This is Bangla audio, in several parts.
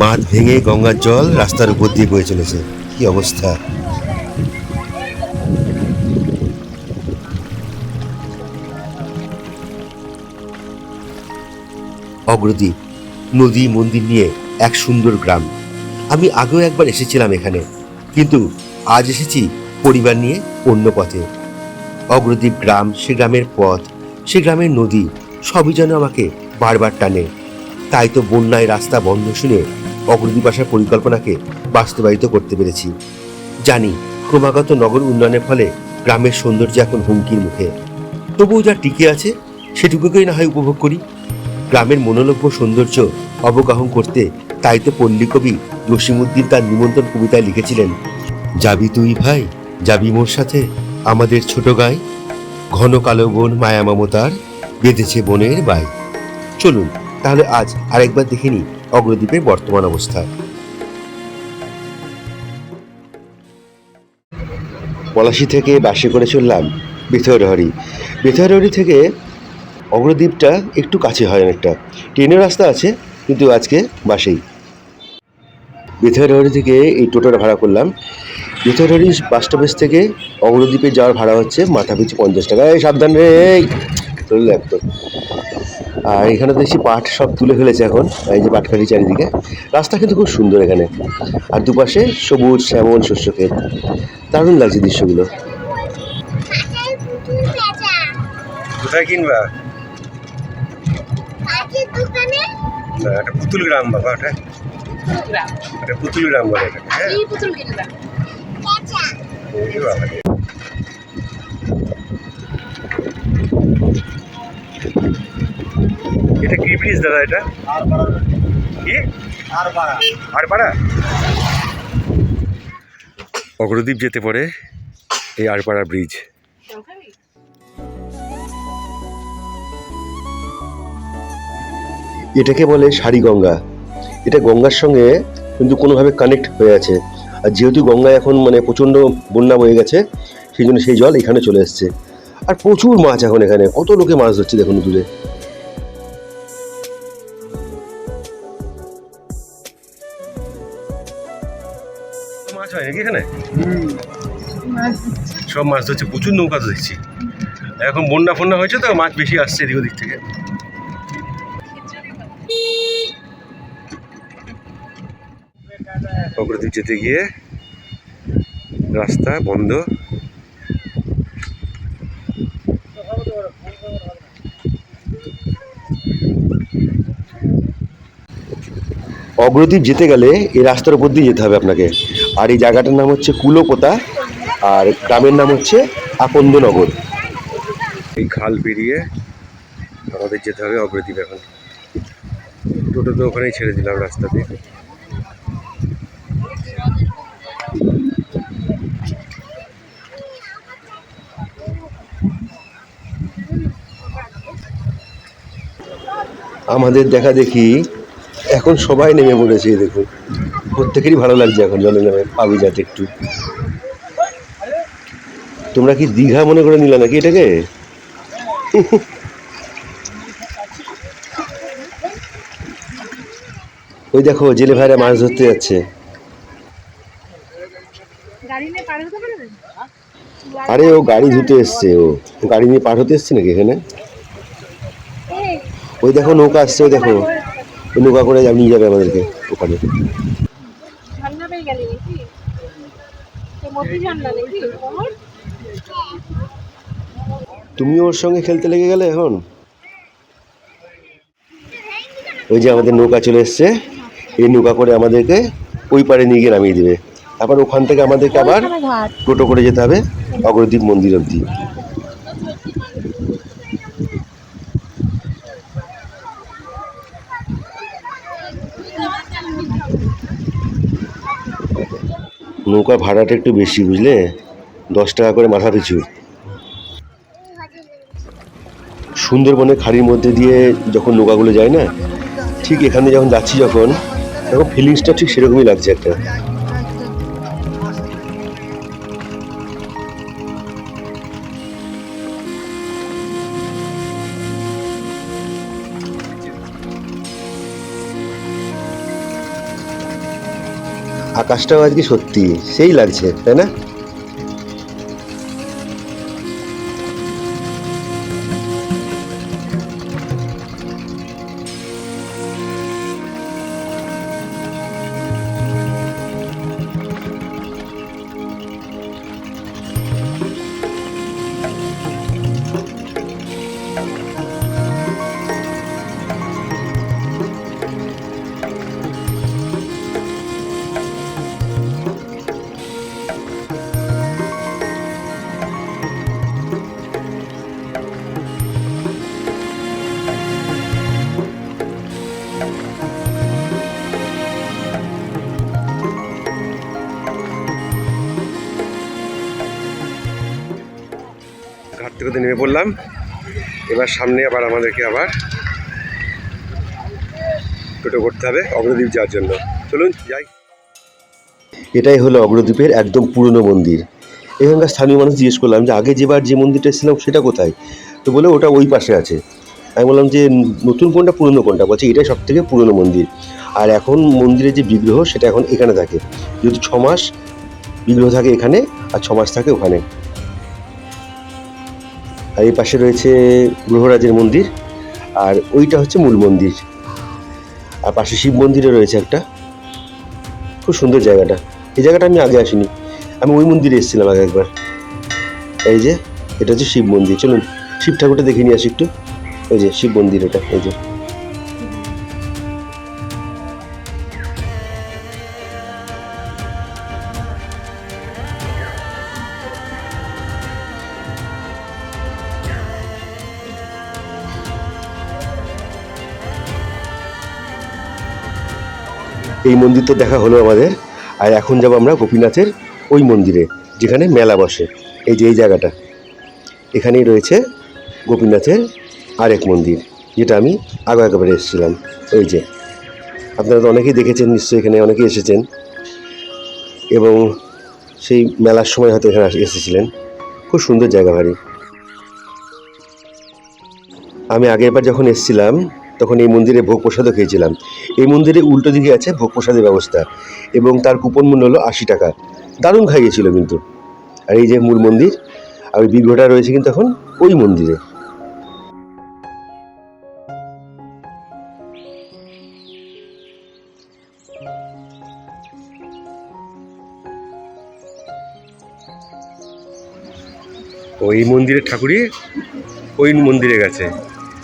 বাঁধ ভেঙে গঙ্গার জল রাস্তার উপর দিয়ে বয়ে চলেছে। কি অবস্থা? অগ্রদ্বীপ নদী, মন্দির নিয়ে এক সুন্দর গ্রাম। আমি আগেও একবার এসেছিলাম এখানে, কিন্তু আজ এসেছি পরিবার নিয়ে অন্য পথে। অগ্রদ্বীপ গ্রাম, সে গ্রামের পথ, সে গ্রামের নদী, সবই যেন আমাকে বারবার টানে। তাই তো বন্যায় রাস্তা বন্ধ শুনে অগ্রদ্বীপ আসার পরিকল্পনাকে বাস্তবায়িত করতে পেরেছি। জানি ক্রমাগত নগর উন্নয়নের ফলে গ্রামের সৌন্দর্য এখন হুমকির মুখে। তবুও যা টিকে আছে, সেটুকুকেই না হয় উপভোগ করি। গ্রামের মনোলভ্য সৌন্দর্য অবগাহন করতে তাই তো পল্লী কবি জসিমুদ্দিন তার নিমন্ত্রণ কবিতায় লিখেছিলেন, যাবি তুই ভাই, যাবি মোর সাথে, আমাদের ছোট গায়ে ঘন কালো বন মায়া মমতার, বেঁধেছে বনের বাই। চলুন তাহলে আজ আরেকবার দেখে নিই অগ্রদ্বীপের বর্তমান অবস্থা। পলাশি থেকে বাসে করে চললাম বেথরহরি বেথরহরি থেকে অগ্রদ্বীপটা একটু কাছে হয় অনেকটা। ট্রেনের রাস্তা আছে, কিন্তু আজকে বাসেই। বেথরহরি থেকে এই টোটোটা ভাড়া করলাম। বেথরহরি বাস স্টপেজ থেকে অগ্রদ্বীপে যাওয়ার ভাড়া হচ্ছে মাথা পিছু পঞ্চাশ টাকা। এই সাবধান রে এই একদম। আর এখানে দেখছি পাট সব তুলে ফেলেছে এখন এই যে পাটকাঠি চারিদিকে। রাস্তা কিন্তু খুব সুন্দর এখানে। আর দুপাশে সবুজ শ্যামল শস্য ক্ষেত। দারুণ লাগছে দৃশ্যগুলো। কোথায় কিনবা? এটা পুতুল গ্রাম বাবা ওটা। পুতুল গ্রাম। বলে হ্যাঁ এই পুতুল কিনলাম বেচা ওরে বাবা রে। এটা কি ব্রিজ দাদা এটা? কি? আরপাড়া। অগ্রদ্বীপ যেতে পারে এই আরপাড়া ব্রিজ এটাকে বলে সারি গঙ্গা। এটা গঙ্গার সঙ্গে কিন্তু কোনোভাবে কানেক্ট হয়ে আছে। আর যেহেতু গঙ্গা এখন মানে প্রচণ্ড বন্যা হয়ে গেছে সেই জন্য সেই জল এখানে চলে এসছে। আর প্রচুর মাছ এখন এখানে। কত লোকে মাছ ধরছে দেখুন দূরে। হয় নাকি এখানে? সব মাছ ধরছে, প্রচুর নৌকা তো দেখছি এখন বন্যা ফন্যা হয়েছে তো, মাছ বেশি আসছে এদিক ওদিক থেকে। অগ্রদ্বীপ যেতে গিয়ে রাস্তা বন্ধ। অগ্রদ্বীপ যেতে গেলে এই রাস্তার উপর দিয়ে যেতে হবে আপনাকে। আর এই জায়গাটার নাম হচ্ছে কুলোপোতা আর গ্রামের নাম হচ্ছে আকন্দনগর। এই খাল পেরিয়ে আমাদের যেতে হবে অগ্রদ্বীপ এখন। টোটো তো ওখানেই ছেড়ে দিলাম রাস্তাতে। আমাদের দেখা দেখি এখন সবাই নেমে পড়েছে দেখুন। প্রত্যেকেরই ভালো লাগছে এখন জলে নেমে পাবি যাতে একটু। তোমরা কি দীঘা মনে করে নিলা নাকি এটাকে? ওই দেখো জেলে ভাইরা মাছ ধরতে যাচ্ছে। আরে ও গাড়ি ধুতে এসছে ও গাড়ি নিয়ে পার হতে এসছে নাকি এখানে? ওই দেখো নৌকা আসছে ওই দেখো। নৌকা করে নিয়ে যাবে আমাদেরকে ওখানে। গেলি নাকি? তো মতি ঝর্ণা নাকি? তুমি ওর সঙ্গে খেলতে লেগে গেলে এখন? ওই যে আমাদের নৌকা চলে এসছে এই নৌকা করে আমাদেরকে ওই পারে নিয়ে গিয়ে নামিয়ে দেবে। তারপর ওখান থেকে আমাদেরকে আবার টোটো করে যেতে হবে অগ্রদ্বীপ মন্দির অবধি। নৌকা ভাড়াটা একটু বেশি, বুঝলে? দশ টাকা করে মাথা পিছু। সুন্দরবনের খাড়ির মধ্যে দিয়ে যখন নৌকাগুলো যায় না, ঠিক এখানে যখন যাচ্ছি যখন, তখন ফিলিংসটা ঠিক সেরকমই লাগছে একটা। আকাশটাও আজকে সত্যি সেই লাগছে তাই না? থেকে নেমে পড়লাম। এবার সামনে আবার আমাদেরকে আবার টোটো করতে হবে অগ্রদ্বীপ যাওয়ার জন্য। চলুন, যাই। এটাই হলো অগ্রদ্বীপের একদম পুরনো মন্দির। এখানকার স্থানীয় মানুষ জিজ্ঞেস করলাম যে, আগে যেবার যে মন্দিরটা এসেছিলাম, সেটা কোথায়? তো বলে, ওটা ওই পাশে আছে। আমি বললাম যে, নতুন কোনটা, পুরনো কোনটা? বলছে, এটাই সব থেকে পুরনো মন্দির। আর এখন মন্দিরের যে বিগ্রহ, সেটা এখন এখানে থাকে। যেহেতু ছ মাস বিগ্রহ থাকে এখানে, আর ছ মাস থাকে ওখানে। আর এই পাশে রয়েছে গ্রহরাজের মন্দির, আর ওইটা হচ্ছে মূল মন্দির। আর পাশে শিব মন্দিরে রয়েছে একটা। খুব সুন্দর জায়গাটা। এই জায়গাটা আমি আগে আসিনি। আমি ওই মন্দিরে এসেছিলাম আগে একবার। এই যে, এটা হচ্ছে শিব মন্দির। চলুন, শিব ঠাকুরটা দেখে নিয়ে আসি একটু। ওই যে, শিব মন্দির এটা। এই যে। এই মন্দির তো দেখা হলো আমাদের। আর এখন যাব আমরা গোপীনাথের ওই মন্দিরে, যেখানে মেলা বসে। এই যে, এই জায়গাটা। এখানেই রয়েছে গোপীনাথের আরেক মন্দির, যেটা আমি আগে একবারে এসেছিলাম। ওই যে, আপনারা তো অনেকেই দেখেছেন, নিশ্চয়ই এখানে অনেকেই এসেছেন। এবং সেই মেলার সময় হয়তো এখানে এসেছিলেন। খুব সুন্দর জায়গা ভারী আমি আগেরবার যখন এসেছিলাম তখন এই মন্দিরে ভোগ প্রসাদও খেয়েছিলাম। এই মন্দিরে উল্টো দিকে আছে ভোগ প্রসাদের ব্যবস্থা এবং তার কুপন মূল্য হলো আশি টাকা। দারুণ খাইয়েছিল কিন্তু। আর এই যে মূল মন্দির, আর ওই বিগ্রহটা রয়েছে কিন্তু এখন ওই মন্দিরে। ওই মন্দিরের ঠাকুরই, ওই মন্দিরে গেছে।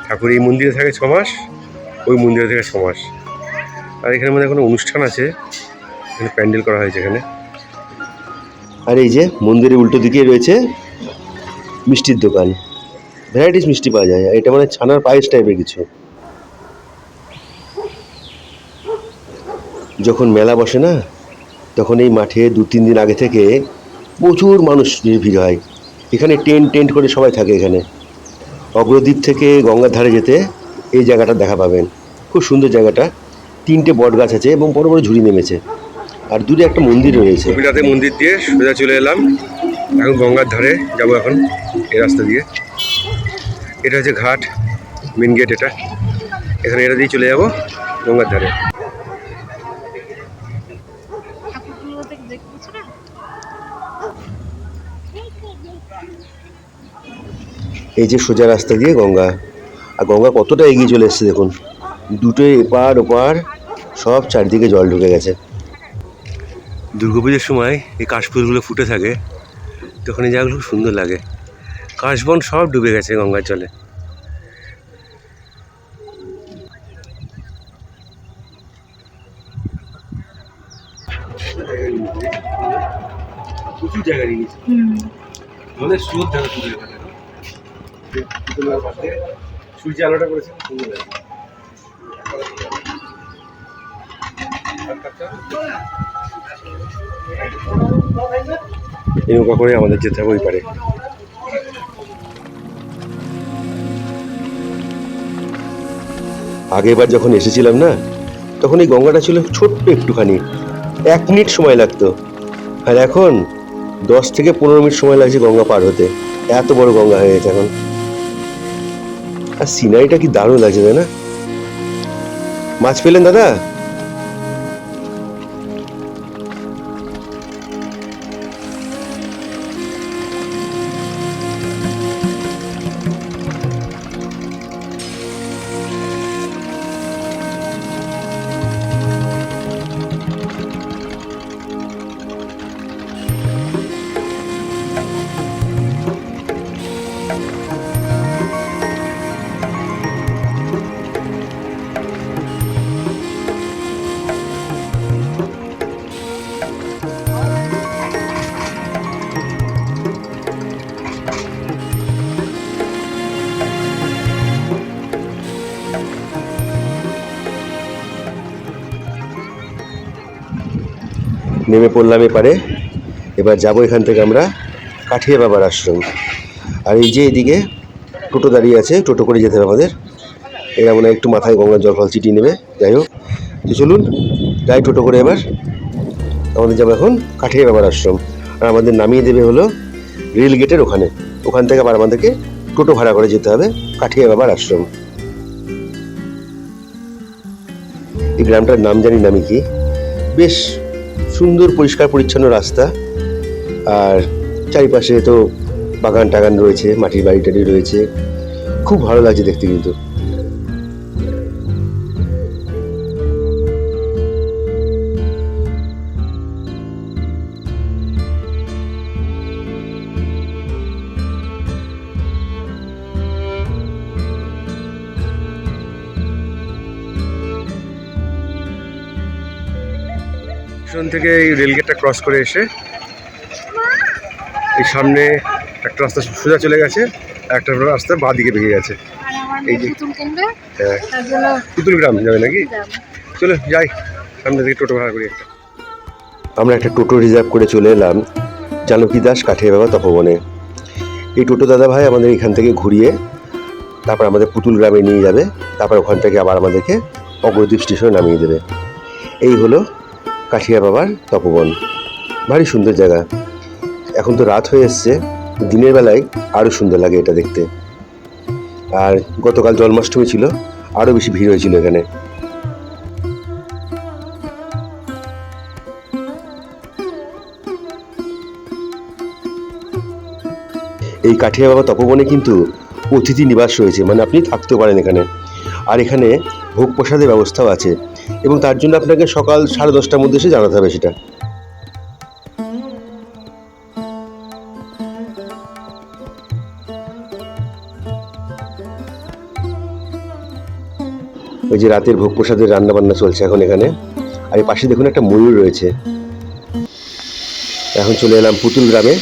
ঠাকুর এই মন্দিরে থাকে ছ মাস। ওই মন্দিরে থেকে ছ মাস আর এখানে মধ্যে কোনো অনুষ্ঠান আছে। এখানে প্যান্ডেল করা হয়েছে এখানে। আর এই যে মন্দিরের উল্টো দিকে রয়েছে মিষ্টির দোকান। ভ্যারাইটিস মিষ্টি পাওয়া যায়। এটা মানে ছানার পায়েস টাইপের কিছু। যখন মেলা বসে না, তখন এই মাঠে দু, তিন দিন আগে থেকে প্রচুর মানুষ ভিড় হয়। এখানে টেন্ট টেন্ট করে সবাই থাকে এখানে। অগ্রদ্বীপ থেকে গঙ্গার ধারে যেতে এই জায়গাটা দেখা পাবেন। খুব সুন্দর জায়গাটা। তিনটে বট গাছ আছে এবং বড় বড় ঝুড়ি নেমেছে। আর দূরে একটা মন্দির রয়েছে। গোপীনাথের মন্দির দিয়ে সোজা চলে এলাম। এখন গঙ্গার ধারে যাব এখন এই রাস্তা দিয়ে। এটা হচ্ছে ঘাট মেন গেট এটা। এখানে এটা দিয়ে চলে যাব গঙ্গার ধারে। এই যে সোজা রাস্তা দিয়ে গঙ্গা। আর গঙ্গা কতটা এগিয়ে চলে এসছে দেখুন। দুটো এপার ওপার সব চারদিকে জল ঢুকে গেছে। দুর্গাপুজোর সময় এই কাশফুলগুলো ফুটে থাকে তখন এই জায়গাগুলো খুব সুন্দর লাগে। কাশবন সব ডুবে গেছে গঙ্গার জলে। প্রচুর জায়গা নিয়েছে স্রোত দেখা তুলে সূর্য আলোটা করেছে। এই নৌকা করে আমাদের যেতে হবে ওই পারে। আগেরবার যখন এসেছিলাম না, তখন এই গঙ্গাটা ছিল ছোট্ট একটুখানি। এক মিনিট সময় লাগতো। আর এখন দশ থেকে পনেরো মিনিট সময় লাগছে গঙ্গা পার হতে। এত বড় গঙ্গা হয়ে গেছে এখন। আর সিনারিটা কি দারুণ লাগছে তাই না? মাছ পেলেন দাদা? নেমে পড়লাম এপারে এবার যাব এখান থেকে আমরা কাঠিয়া বাবার আশ্রম। আর এই যে এদিকে টোটো দাঁড়িয়ে আছে, টোটো করে যেতে হবে আমাদের। এরা মনে একটু মাথায় গঙ্গার জল ফল চিটিয়ে নেবে। যাই হোক, তো চলুন, যাই টোটো করে এবার। আমাদের যাব এখন কাঠিয়া বাবার আশ্রম। আর আমাদের নামিয়ে দেবে হলো রেল গেটের ওখানে। ওখান থেকে আবার আমাদেরকে টোটো ভাড়া করে যেতে হবে কাঠিয়া বাবার আশ্রম। এই গ্রামটার নাম জানি না আমি কি। বেশ সুন্দর, পরিষ্কার, পরিচ্ছন্ন রাস্তা। আর চারিপাশে তো বাগান টাগান রয়েছে, মাটির বাড়ি টাড়ি রয়েছে। খুব ভালো লাগছে দেখতে কিন্তু। থেকে এই রেলগেটটা ক্রস করে এসে এই সামনে একটা রাস্তা সোজা চলে গেছে একটা রাস্তা বাঁ দিকে বেরিয়ে গেছে এই যে- হ্যাঁ। পুতুল গ্রাম যাবে নাকি। চলো যাই সামনে থেকে টোটো ভাড়া করি একটা। আমরা একটা টোটো রিজার্ভ করে চলে এলাম জানকী দাস কাঠিয়া বাবা তপবনে। এই টোটো দাদা ভাই আমাদের এখান থেকে ঘুরিয়ে তারপর আমাদের পুতুল গ্রামে নিয়ে যাবে তারপর ওখান থেকে আবার আমাদেরকে অগ্রদ্বীপ স্টেশনে নামিয়ে দেবে। এই হলো কাঠিয়া বাবার তপবন। ভারী সুন্দর জায়গা। এখন তো রাত হয়ে এসছে, দিনের বেলায় আরও সুন্দর লাগে এটা দেখতে। আর গতকাল জন্মাষ্টমী ছিল আরও বেশি ভিড় হয়েছিল এখানে। এই কাঠিয়া বাবা তপবনে কিন্তু অতিথি নিবাস রয়েছে মানে আপনি থাকতে পারেন এখানে। আর এখানে ভোগ প্রসাদের ব্যবস্থাও আছে। এবং তার জন্য আপনাকে সকাল সাড়ে দশটার মধ্যে এসে জানাতে হবে সেটা। ওই যে রাতের ভোগ প্রসাদের রান্না বান্না চলছে এখন এখানে। আর এই পাশে দেখুন একটা ময়ূর রয়েছে। এখন চলে এলাম পুতুল গ্রামে।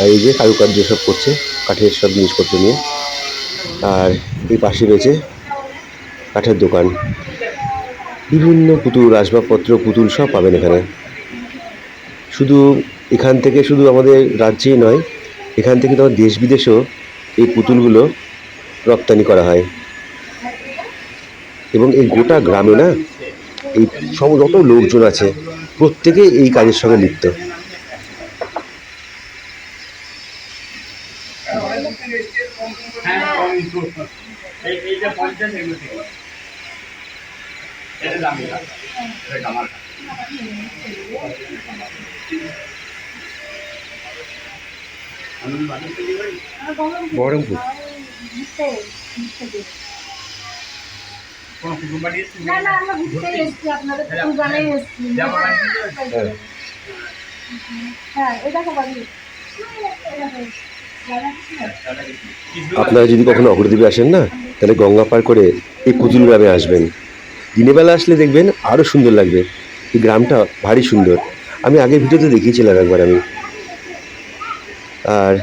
আর এই যে কারুকার্য সব করছে, কাঠের সব জিনিসপত্র নিয়ে। আর এই পাশে রয়েছে কাঠের দোকান। বিভিন্ন পুতুল, আসবাবপত্র, পুতুল সব পাবেন এখানে। শুধু এখান থেকে শুধু আমাদের রাজ্যেই নয়, এখান থেকে তোমার দেশ বিদেশেও এই পুতুলগুলো রপ্তানি করা হয়। এবং এই গোটা গ্রামে না, এই সব যত লোকজন আছে প্রত্যেকে এই কাজের সঙ্গে লিপ্ত এই এইটা পঞ্চাশ এগুলো থেকে এটা এটা আমার বহরমপুর? ঘুরতে ঘুরতে দিই। কোনো কুটুম বাড়ি এসেছি না না আমরা ঘুরতে এসেছি আপনাদের পুতুল এসেছি যাব বাড়ি থেকে যাই। হ্যাঁ। এটা দেখো বাড়ি আপনারা যদি কখনো অগ্রদ্বীপে আসেন না তাহলে গঙ্গা পার করে এই পুতুল গ্রামে আসবেন। দিনের বেলা আসলে দেখবেন আরও সুন্দর লাগবে। এই গ্রামটা ভারী সুন্দর। আমি আগের ভিডিওতে দেখিয়েছিলাম একবার আমি। আর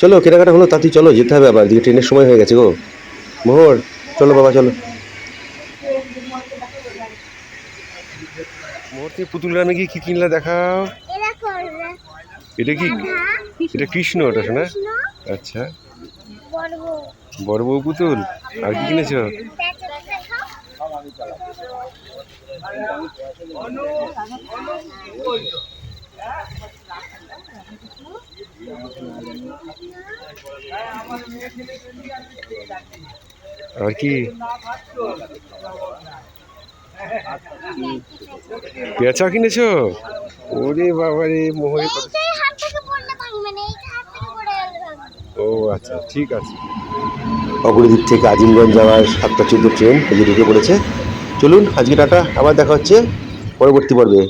চলো কেনাকাটা হলো তাতেই চলো যেতে হবে আবার দিকে ট্রেনের সময় হয়ে গেছে গো। মোহর চলো বাবা চলো। মোহর তুমি পুতুল গ্রামে গিয়ে কি কিনলা দেখাও? এটা কি? হ্যাঁ এটা কৃষ্ণ ওটা শোনা আচ্ছা। বড় বউ। পুতুল? আর কি কিনেছো? আর কি? পেঁচা কিনেছো? ওরে বাবা রে মোহরে কত এইটাই হাত থেকে পড়লে ভাঙবে না এইটা হাত থেকে পড়ে গেলে ভাঙবে ও আচ্ছা ঠিক আছে। অগ্রদ্বীপ থেকে আজিমগঞ্জ যাওয়ার সাতটা চোদ্দ ট্রেন ঢুকে পড়েছে। চলুন আজকে টাটা আবার দেখা হচ্ছে পরবর্তী পর্বে।